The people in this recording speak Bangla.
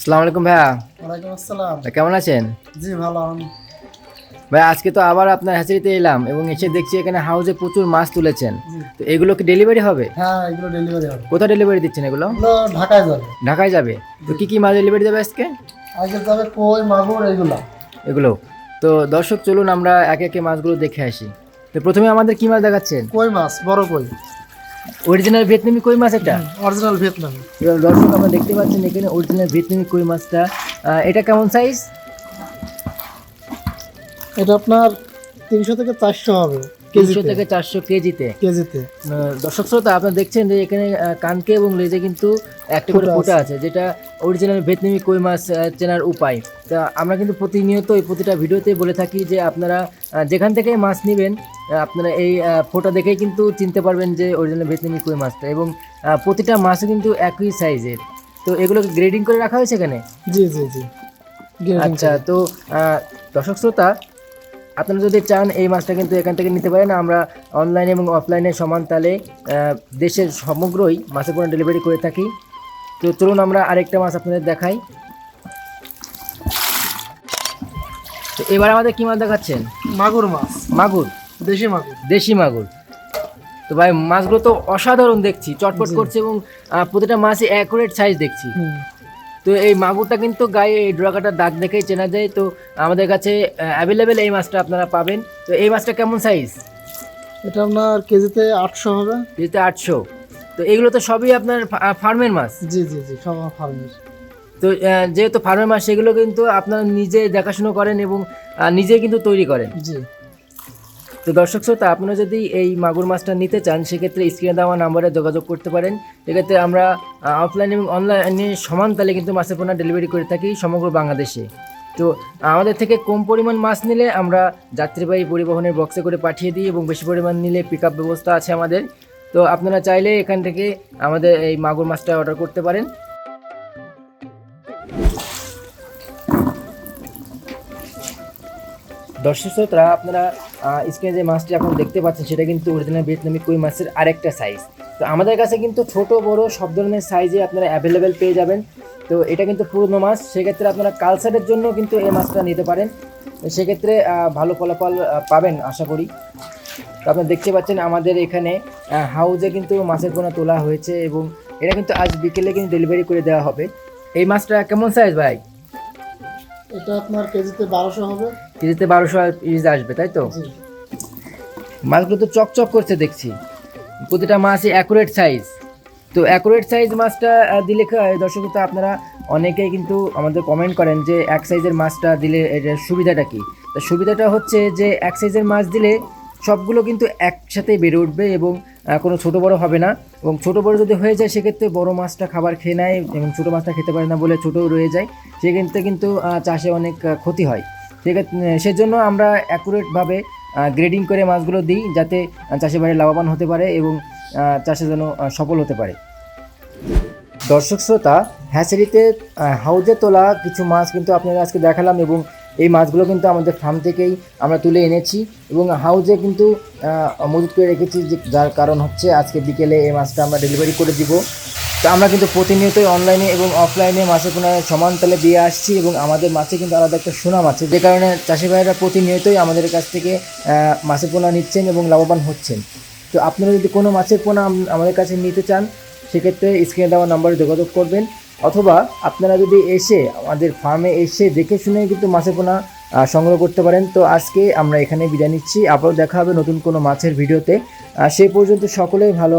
আসসালামু আলাইকুম ভাইয়া। ওয়ালাইকুম আসসালাম। কেমন আছেন? জি ভালো ভাই আজকে তো আবার আপনার হ্যাচারিতে এলাম এবং এসে দেখছি এখানে হাউসে প্রচুর মাছ তুলেছেন। তো এগুলো কি ডেলিভারি হবে? হ্যাঁ এগুলো ডেলিভারি হবে। কোথায় ডেলিভারি দিচ্ছেন এগুলো? ঢাকায় যাবে। ঢাকায় যাবে। তো কি কি মাছ ডেলিভারি দেবে আজকে? আগে যাবে কই মাগুর এগুলো। এগুলো। তো দর্শক চলুন আমরা একে একে মাছগুলো দেখে আসি। তো প্রথমে আমাদের কি মাছ দেখাচ্ছেন? কই মাছ? বড় কই? অরিজিনাল ভিয়েতনামি কই মাছ এটা অরিজিনাল ভিয়েতনামি দর্শক আমরা দেখতে পাচ্ছেন এখানে অরিজিনাল ভিয়েতনামি কই মাছটা এটা কেমন সাইজ এটা আপনার তিনশো থেকে চারশো হবে। তিনশো থেকে চারশো কেজিতে। কেজিতে। দর্শক শ্রোতা আপনারা দেখছেন যে এখানে কানকে এবং লেজে কিন্তু একটা করে ফোঁটা আছে। যেটা অরিজিনাল ভিয়েতনামি কই মাছ চেনার উপায়। তা আমরা কিন্তু প্রতিনিয়ত এই প্রতিটা ভিডিওতে বলে থাকি যে আপনারা যেখান থেকে মাছ নেবেন আপনারা এই ফোঁটা দেখেই কিন্তু চিনতে পারবেন যে অরিজিনাল ভিয়েতনামি কই মাছটা এবং প্রতিটা মাছও কিন্তু একই সাইজের তো এগুলোকে গ্রেডিং করে রাখা হয়েছে এখানে? জি জি জি। আচ্ছা তো দর্শক শ্রোতা আপনারা যদি চান এই মাছটা কিন্তু এখান থেকে নিতে পারেন আমরা অনলাইন এবং অফলাইনে সমান তালে দেশের সমগ্রই মাছের পণ্য ডেলিভারি করে থাকি। তো চলুন আমরা আরেকটা মাছ আপনাদের দেখাই। তো এবার আমাদের কী মাছ দেখাচ্ছেন? মাগুর মাছ। মাগুর? দেশি মাগুর। দেশি মাগুর। তো ভাই মাছগুলো তো অসাধারণ দেখছি চটপট করছে এবং প্রতিটা মাছই অ্যাকুরেট সাইজ দেখছি। তো এই মাগুরটা কিন্তু গায়ে এই ডোরাকাটার দাগ দেখেই চেনা যায়। তো আমাদের কাছে অ্যাভেলেবেল এই মাছটা আপনারা পাবেন। তো এই মাছটা কেমন সাইজ এটা আপনার কেজিতে আটশো হবে। কেজিতে আটশো। তো এগুলো তো সবই আপনার ফার্মের মাছ? জি জি জি সব ফার্মের। তো যেহেতু ফার্মের মাছ সেগুলো কিন্তু আপনারা নিজে দেখাশুনো করেন এবং নিজেই কিন্তু তৈরি করেন। জি। তো দর্শক শ্রোতা, আপনারা যদি এই মাগুর মাছটা নিতে চান, সেক্ষেত্রে স্ক্রিনে দেওয়া নাম্বারে যোগাযোগ করতে পারেন। সেক্ষেত্রে আমরা অফলাইন এবং অনলাইনে সমান তালে কিন্তু মাছের পোনা ডেলিভারি করে থাকি সমগ্র বাংলাদেশে। তো, আমাদের থেকে কম পরিমাণ মাছ নিলে আমরা যাত্রীবাহী পরিবহনের বক্সে করে পাঠিয়ে দিই এবং বেশি পরিমাণ নিলে পিক ব্যবস্থা আছে আমাদের। তো, আপনারা চাইলে এখান থেকে আমাদের এই মাগুর মাছটা অর্ডার করতে পারেন। দর্শক শ্রোতরা আপনারা স্ক্রিনে যে মাছটি এখন দেখতে পাচ্ছেন, সেটা কিন্তু অরিজিনাল ভিয়েতনামি কই মাছের আরেকটা সাইজ তো আমাদের কাছে কিন্তু ছোট, বড় সব ধরনের সাইজে আপনারা অ্যাভেলেবেল পেয়ে যাবেন। তো এটা কিন্তু পুরনো মাছ সেক্ষেত্রে আপনারা কালচারের জন্য কিন্তু এই মাছটা নিতে পারেন। সেক্ষেত্রে ভালো ফলাফল পাবেন, আশা করি। তো আপনারা দেখতে পাচ্ছেন আমাদের এখানে হাউজে কিন্তু মাছের পোনা তোলা হয়েছে এবং এটা কিন্তু আজ বিকেলে কিন্তু ডেলিভারি করে দেওয়া হবে। এই মাছটা কেমন সাইজ ভাই? এটা আপনার কেজিতে বারোশো হবে। কেজিতে বারোশো পিস আসবে তাই তো? মাছগুলো তো চকচক করছে দেখছি। প্রতিটা মাছই অ্যাকুরেট সাইজ তো অ্যাকুরেট সাইজ মাছটা দিলে দর্শক তো আপনারা অনেকেই কিন্তু আমাদের কমেন্ট করেন যে এক সাইজের মাছটা দিলে এটার সুবিধাটা কী? তো সুবিধাটা হচ্ছে যে এক সাইজের মাছ দিলে সবগুলো কিন্তু একসাথে বেড়ে উঠবে এবং কোনো ছোট বড় হবে না। এবং ছোট বড় যদি হয়ে যায় সেক্ষেত্রে বড় মাছটা খাবার খেয়ে নেয় এবং ছোটো মাছটা খেতে পারে না বলে ছোটও রয়ে যায়। সেক্ষেত্রে কিন্তু চাষে অনেক ক্ষতি হয়। সেজন্য আমরা অ্যাকুরেটভাবে গ্রেডিং করে মাছগুলো দিই যাতে আহ, চাষি ভাই লাভবান হতে পারে এবং চাষে যেন সফল হতে পারে। দর্শক শ্রোতা হ্যাচারিতে হাউজে তোলা কিছু মাছ কিন্তু আপনাদের আজকে দেখালাম এবং এই মাছগুলো কিন্তু আমাদের ফার্ম থেকেই আমরা তুলে এনেছি এবং হাউজে কিন্তু মজুত করে রেখেছি যার কারণ হচ্ছে আজকে বিকেলে এই মাছটা আমরা ডেলিভারি করে দিব। তো আমরা কিন্তু প্রতিনিয়তই অনলাইনে এবং অফলাইনে মাছের পোনা সমান তালে দিয়ে আসছি এবং আমাদের মাছে কিন্তু আলাদা একটা সুনাম আছে। যে কারণে চাষি ভাইয়েরা প্রতিনিয়তই আমাদের কাছ থেকে মাছের পোনা নিচ্ছেন এবং লাভবান হচ্ছেন। তো আপনারা যদি কোনো মাছের পোনা আমাদের কাছে নিতে চান, সেক্ষেত্রে স্ক্রিনে দেওয়া নাম্বারে যোগাযোগ করবেন। অথবা আপনারা যদি এসে আমাদের ফার্মে এসে দেখে শুনে কিন্তু মাছের পোনা সংগ্রহ করতে পারেন। তো আজকে আমরা এখানে বিদায় নিচ্ছি। আবারও দেখা হবে নতুন কোনো মাছের ভিডিওতে। সেই পর্যন্ত সকলেই ভালো